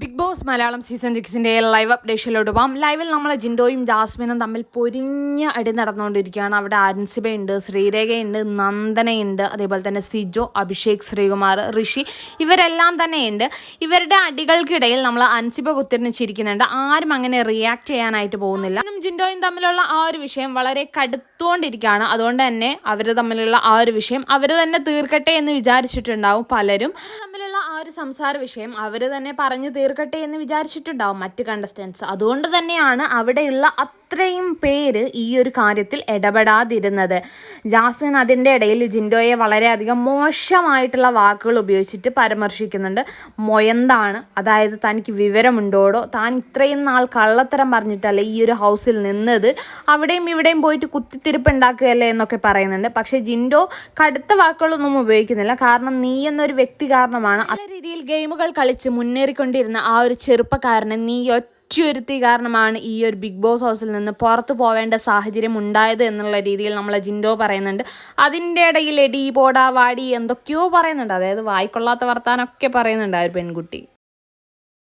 Big Boss Malayalam season സിക്സിന്റെ live അപ്ഡേഷനിലോട്ട് പോകാം ലൈവിൽ നമ്മൾ ജിൻഡോയും ജാസ്മിനും തമ്മിൽ പൊരിഞ്ഞ അടി നടന്നുകൊണ്ടിരിക്കുകയാണ്. അവിടെ അൻസിബയുണ്ട് ശ്രീരേഖയുണ്ട് നന്ദനയുണ്ട് അതേപോലെ തന്നെ സിജോ അഭിഷേക് ശ്രീകുമാർ ഋഷി ഇവരെല്ലാം തന്നെയുണ്ട്. ഇവരുടെ അടികൾക്കിടയിൽ നമ്മൾ അൻസിബ കുത്തിരിച്ചിരിക്കുന്നുണ്ട് ആരും അങ്ങനെ റിയാക്ട് ചെയ്യാനായിട്ട് പോകുന്നില്ല. ജിൻഡോയും തമ്മിലുള്ള ആ ഒരു വിഷയം വളരെ കടുത്തുകൊണ്ടിരിക്കുകയാണ് അതുകൊണ്ട് തന്നെ അവർ തമ്മിലുള്ള ആ ഒരു വിഷയം അവർ തന്നെ തീർക്കട്ടെ എന്ന് വിചാരിച്ചിട്ടുണ്ടാവും പലരും. ആ ഒരു സംസാര വിഷയം അവർ തന്നെ പറഞ്ഞു തീർക്കട്ടെ എന്ന് വിചാരിച്ചിട്ടുണ്ടാവും മറ്റ് കണ്ടസ്റ്റൻസ് അതുകൊണ്ട് തന്നെയാണ് അവിടെയുള്ള അത്രയും പേര് ഈ ഒരു കാര്യത്തിൽ ഇടപെടാതിരുന്നത്. ജാസ്മിൻ അതിന്റെ ഇടയിൽ ജിൻഡോയെ വളരെയധികം മോശമായിട്ടുള്ള വാക്കുകൾ ഉപയോഗിച്ചിട്ട് പരാമർശിക്കുന്നുണ്ട്. മൊയന്താണ്. അതായത് തനിക്ക് വിവരമുണ്ടോടോ? താൻ ഇത്രയും നാൾ കള്ളത്തരം പറഞ്ഞിട്ടല്ലേ ഈ ഒരു ഹൗസിൽ നിന്നത്? അവിടെയും ഇവിടെയും പോയിട്ട് കുത്തിത്തിരിപ്പ് ഉണ്ടാക്കുകയല്ലേ എന്നൊക്കെ പറയുന്നുണ്ട്. പക്ഷേ ജിൻഡോ കടുത്ത വാക്കുകളൊന്നും ഉപയോഗിക്കുന്നില്ല. കാരണം നീ എന്നൊരു വ്യക്തി കാരണമാണ് നല്ല രീതിയിൽ ഗെയിമുകൾ കളിച്ച് മുന്നേറിക്കൊണ്ടിരുന്ന ആ ഒരു ചെറുപ്പക്കാരനെ നീ ഒറ്റയൊരുത്തി കാരണമാണ് ഈ ഒരു ബിഗ് ബോസ് ഹൗസിൽ നിന്ന് പുറത്തു പോവേണ്ട സാഹചര്യം ഉണ്ടായത് എന്നുള്ള രീതിയിൽ നമ്മൾ ജിൻഡോ പറയുന്നുണ്ട്. അതിന്റെ ഇടയിൽ എടി പോടാ വാടി എന്തൊക്കെയോ പറയുന്നുണ്ട്. അതായത് വായിക്കൊള്ളാത്ത വർത്താനൊക്കെ പറയുന്നുണ്ട് ആ ഒരു പെൺകുട്ടി.